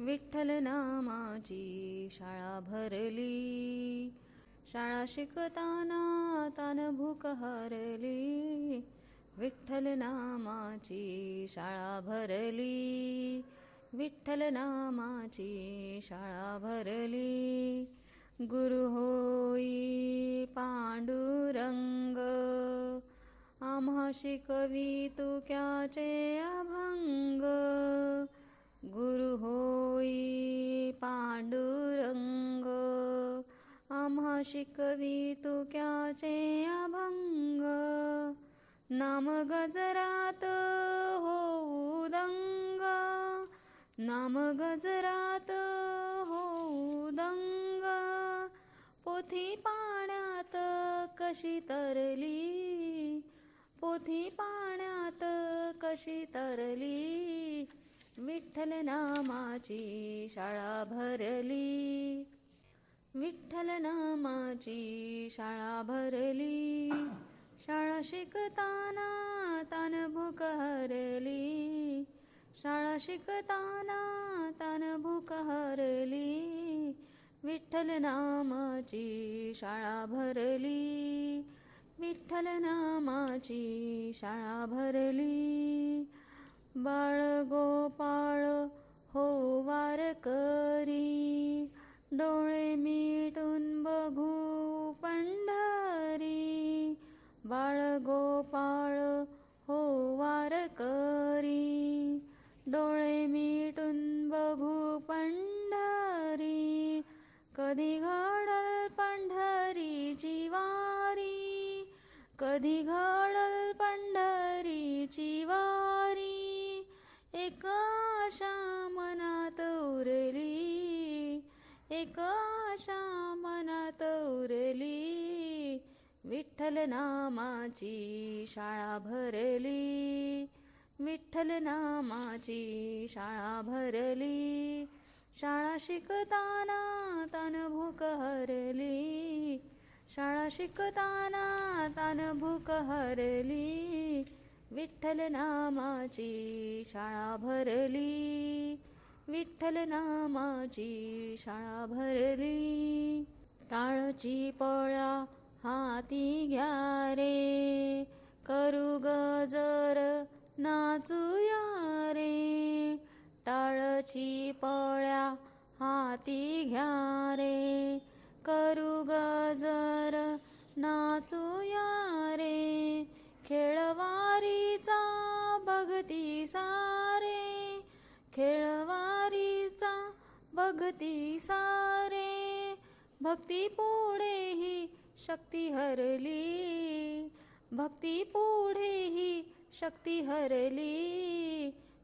विठ्ठल नामाची शाळा भरली. शाळा शिकताना तान भूक हरली. विठ्ठल नामाची शाळा भरली. विठ्ठल नामाची शाळा भरली. गुरु होई पांडुरंग आम्हा शिकवी तुक्याचे अभंग. शिकवी तुक्याचे अभंग? नाम गजरात हो दंग. नाम गजरात हो दंग. पोथी पाण्यात कशी तरली? पोथी पाण्यात कशी तरली? विठ्ठल नामाची शाळा भरली. विठ्ठल नामाची शाळा भरली. शाळा शिकताना तान भूक हरली. शाळा शिकताना तान भूक हरली. विठ्ठल नामाची शाळा भरली. विठ्ठल नामाची शाळा भरली. बाळ गोपाळ हो वार कधी घडल पंढरीची वारी कधी घडल पंढरीची वारी एक आशा मनात उरली एक आशा मनात उरली विठ्ठल नामाची शाळा भरली विठ्ठल नामाची शाळा भरली शाळा शिकताना तान भूक हरली. शाळा शिकताना तान भूक हरली. विठ्ठल नामाची शाळा भरली. विठ्ठल नामाची शाळा भरली. टाळची पळा हाती घ्या रे. करू गजर नाचूया रे. टाळची पळा हाती घ्या रे. करू गजर नाचूया रे. खेळवारीचा बघती सारे. खेळवारीचा बघती सारे. भक्ती पुढेही शक्ती हरली. भक्ती पुढेही शक्ती हरली.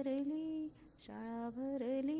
भरली शाळा भरली